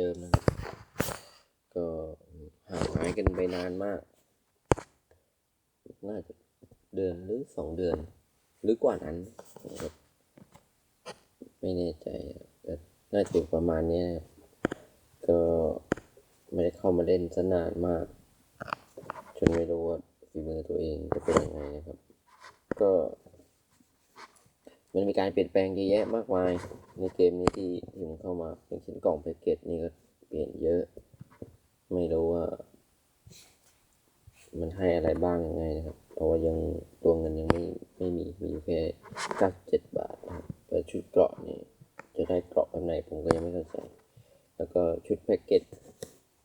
เดิมนะก็ห่างหายกันไปนานมาก น่าจะเดือนหรือสองเดือน หรือกว่านั้น ไม่แน่ใจน่าจะประมาณนี้ก็ไม่ได้เข้ามาเล่นสนานมาก จนไม่รู้ว่าฝีมือตัวเองจะเป็นยังไงนะครับ ก็ มันมีการเปลี่ยนแปลงเยอะแยะมากมาย ในเกมนี้ที่ที่ผมเข้ามาอย่างเช่นกล่องแพ็กเกจนี่ก็เปลี่ยนเยอะ ไม่รู้ว่า มันให้อะไรบ้างยังไงนะครับ เพราะว่ายังตัวเงินยังไม่ไม่มีมีอยู่แค่97บาทนะครับแต่ชุดเกราะนี่จะได้เกราะแบบไหนผมก็ยังไม่เข้าใจ แล้วก็ชุดแพ็กเกจ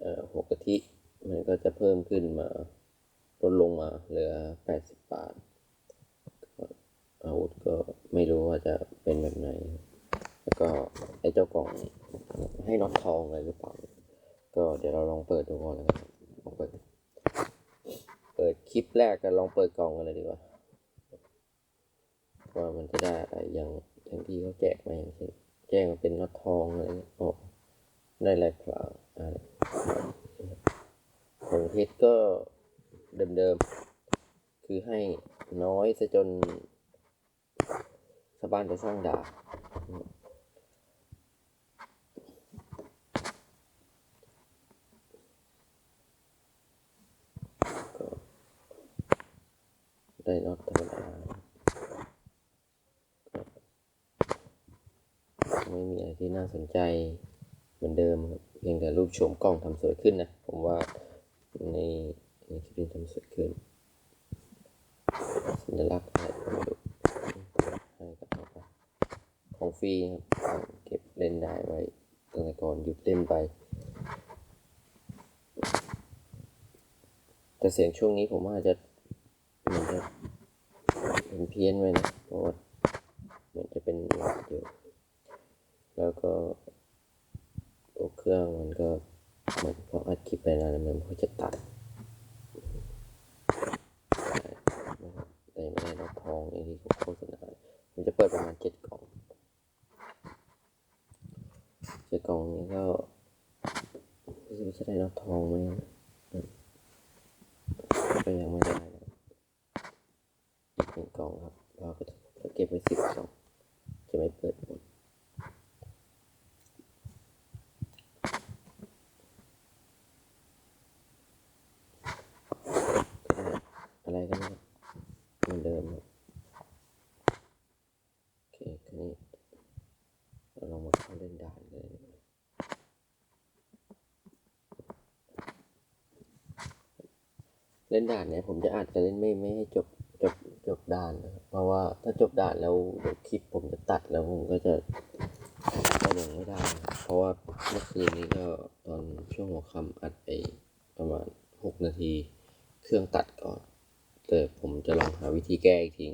เอ่อหัวกะทิมันก็จะเพิ่มขึ้นมาลดลงมาเหลือ80บาท อาวุธก็ไม่รู้ว่าจะเป็นแบบไหน แล้วก็ไอ้เจ้ากล่องให้น็อตทองอะไรหรือเปล่า ก็เดี๋ยวเราลองเปิดดูก่อนแล้วกันลองเปิด เปิดคลิปแรกก็ลองเปิดกล่องกันเลยดีกว่า ว่ามันจะได้อะไรอย่างอย่างที่เขาแจกมาอย่างเช่นแจ้งมาเป็นน็อตทองอะไรโอ้ได้อะไรเปล่าของเพชรก็เดิมๆ คือให้น้อยซะจนาวบ้านจะสร้างด่าก็ได้น็อตธรรมดาไม่มีอะไรที่น่าสนใจเหมือนเดิมครับเพียงแต่รูปโฉมกล้องทำสวยขึ้นนะ ผมว่าในในคลิปนี้ทำสวยขึ้น สัญลักษณ์อะไรก็ไม่รู้ให้กับเอาไปของ ฟรีครับเก็บเล่นได้ไว้ตั้งแต่ก่อนหยุดเล่นไป แต่เสียงช่วงนี้ผมว่าจะเหมือนจะเป็นเพี้ยนไปนะเพราะว่าเหมือนจะเป็นหวัดอยู่แล้วก็ตัวเครื่องมันก็เหมือนพออัดคลิปไปนานมันก็จะตัด นะครับแต่ไม่ได้รับทองอย่างที่เขาโฆษณาผมจะเปิดประมาณเจ็ดกล่องเจ็ดกล่องนี้ก็รู้สึกว่าจะ ได้รับทองไหมก็ยังไม่ได้นะอีกหนึ่งกล่องครับ เราก็จะเก็บไว้สิบกล่องจะไม่เปิดหมดอะไรกันนะครับ เหมือนเดิมครับโอเคคราวนี้เราลองมาเข้าเล่นด่านกันเลยดีกว่าเล่นด่านเนี่ยผมจะอาจจะเล่นไม่ไม่ให้จบจบจบด่านนะครับเพราะว่าถ้าจบด่านแล้วเดี๋ยวคลิปผมจะตัดแล้วผมก็จะก็ลงไม่ได้นะครับเพราะว่าเมื่อคืนนี้ก็ตอนช่วงหัวค่ำอัดไปประมาณหกนาที เครื่องตัดก่อน แต่ผมจะลองหาวิธีแก้อีกที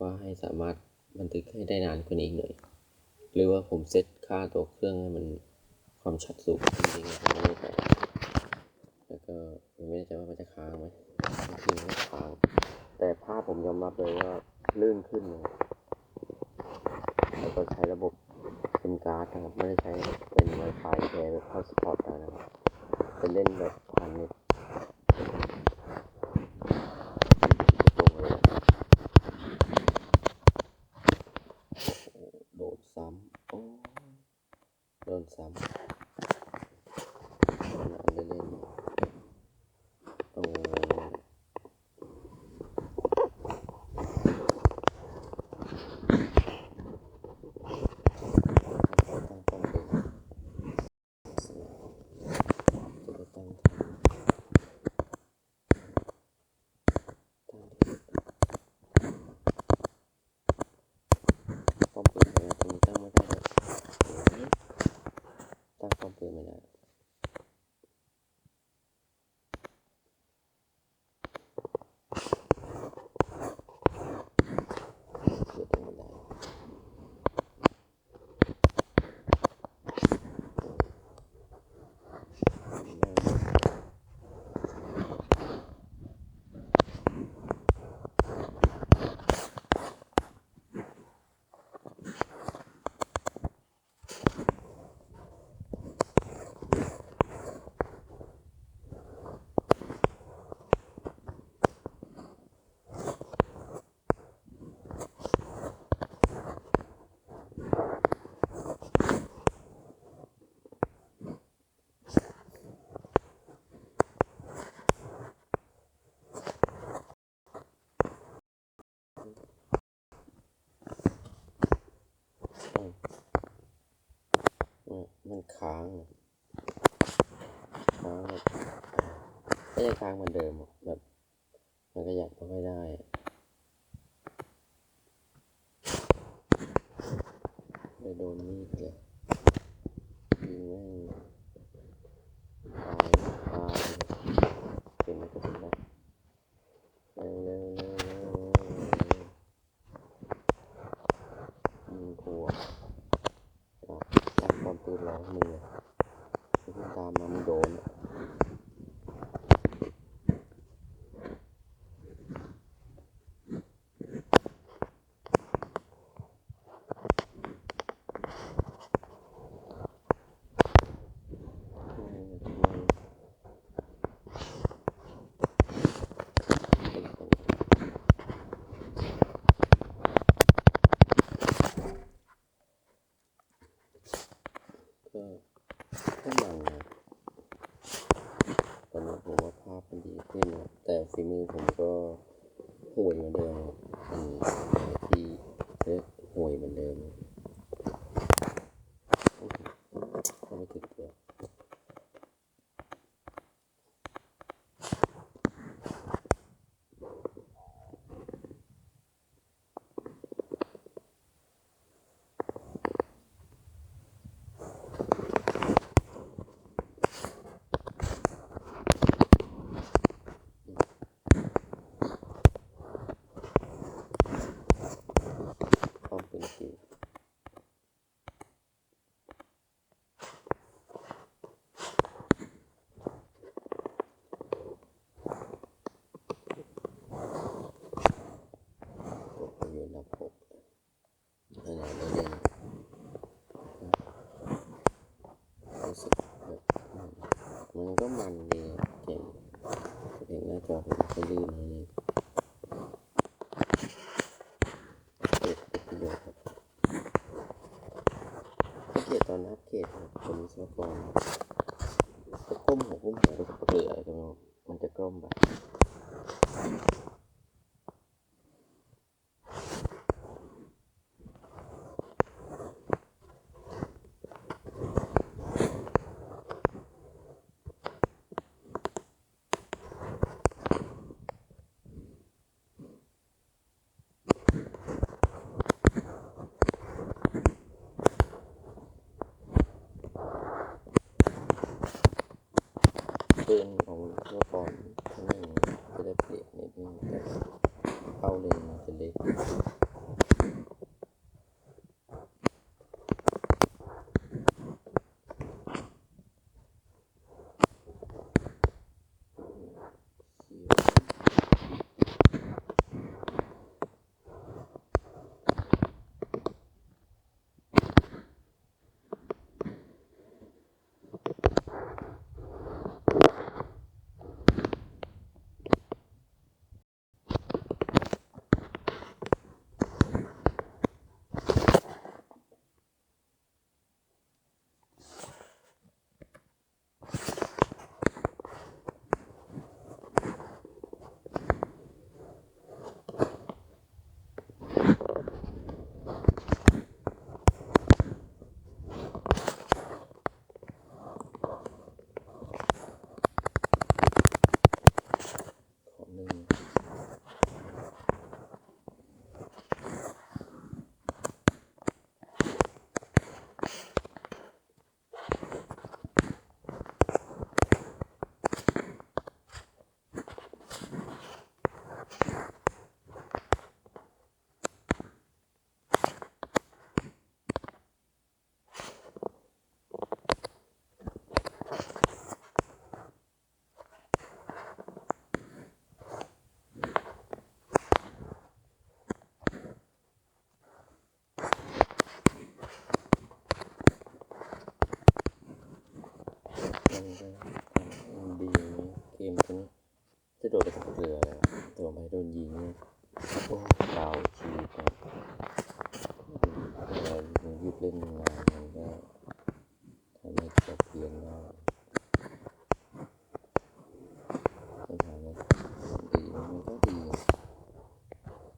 ว่าให้สามารถบันทึกให้ได้นานกว่านี้อีกหน่อย หรือว่าผมเซตค่าตัวเครื่องให้มันความชัดสูงจริงๆผมไม่แน่ใจ แล้วก็ไม่แน่ใจว่ามันจะค้างไหมจริงๆไม่ค้าง แต่ภาพผมยอมรับเลยว่าลื่นขึ้นเลยแล้วก็ใช้ระบบซิมการ์ดนะครับ ไม่ได้ใช้เป็น Wi-Fi แชร์แบบเข้าสปอร์ตได้นะครับเป็นเล่นแบบพันเน็ต ไม่ใช่ค้างเหมือนเดิมแบบ มันก็อยากไม่ได้เลยโดนมีดเลยยิงแม่งตายตายเป็นก็เป็นได้เร็วเร็วเร็วเร็วเร็วเร็วยิงครัวจับจับตอนปืนร้องมึงอะไม่ต้องตามมามึงโดนอะ ก็ก็มังนะตอนนี้ผมว่าภาพมันดีขึ้นนะแต่ฝีมือผมก็ห่วยเหมือนเดิมมันอะไรที่เอ๊ะห่วยเหมือนเดิมก็ไม่ติดตัว ต้องเป็นคิวหกอยู่อันดับหกขนาดไม่เล่นรู้สึกแบบอืมมันก็มันดีอะเกมแต่เพียงหน้าจ อผมไม่ลื่นเลยเก็บประโยชน์ครับเกตตอนนับเขตครับคนวิศวกรจะก้มหัวก้มหัวไปกับเปื่อะไรก็ไม่รู้มันจะกล้มแบบปื เมื่อก่อนนั่งจะได้เปรียนนิงแต่เป้าเล็งมันจะเล็กของหนึ่งมันก็มันดีนะเกมตัวนี้ จะโดดไปกับเกลือตัวไม่โดนยิงโอ้ดาวชีวิตนะแต่มันหยุดเล่นนานมันก็ทำให้จบเพียนได้ปัญหาว่าดีมันก็ดีอะ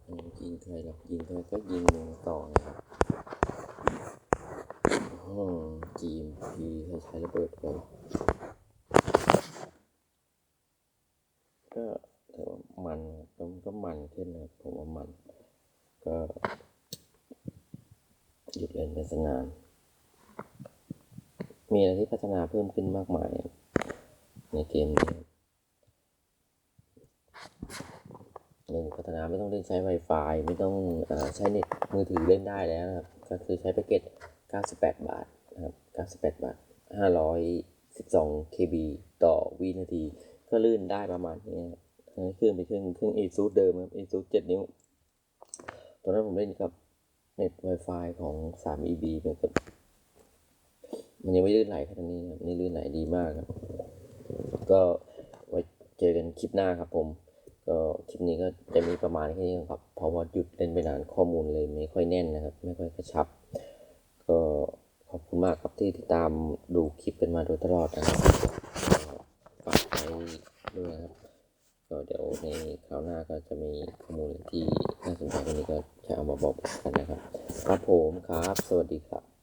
เออยิงใครหรอกยิงใครก็ยิงลงต่อนะครับโอ้โหอืมจีมพีใช้ระเบิดกันก็ถือว่ามันก็ก็มัน ขึ้นนะผมว่ามัน ก็หยุดเล่นไปสักนาน มีอะไรที่พัฒนาเพิ่มขึ้นมากมาย ในเกมนี้ครับหนึ่งพัฒนาไม่ต้องเล่นใช้ Wi-Fi ไม่ต้องอใช้เน็ตมือถือเล่นได้แล้วนะครับ ก็คือใช้แพ็กเกจ 98 บาทนะครับ 98 บาท 512 KB ต่อวินาที ก็ลื่นได้ประมาณนี้นะครับอันนี้ เครื่องเป็นเครื่องเครื่อง ASUS เดิมครับ ASUS 7 นิ้ว ตอนนั้นผมเล่นกับเน็ต Wi-Fi ของ 3 EB มันก็มันยังไม่ลื่นไหลขนาดนี้ครับนี่ลื่นไหลดีมากครับ ก็ไว้เจอกันคลิปหน้าครับผม ก็คลิปนี้ก็จะมีประมาณแค่นี้ครับ เพราะว่าหยุดเล่นไปนานข้อมูลเลยไม่ค่อยแน่นนะครับ ไม่ค่อยกระชับ ก็ขอบคุณมากครับที่ติดตามดูคลิปกันมาโดยตลอดนะครับฝากไว้ด้วยนะครับ ก็เดี๋ยวในคราวหน้าก็จะมีข้อมูลที่น่าสนใจตรงนี้ก็จะเอามาบอกกันนะครับ ครับผมครับ สวัสดีครับ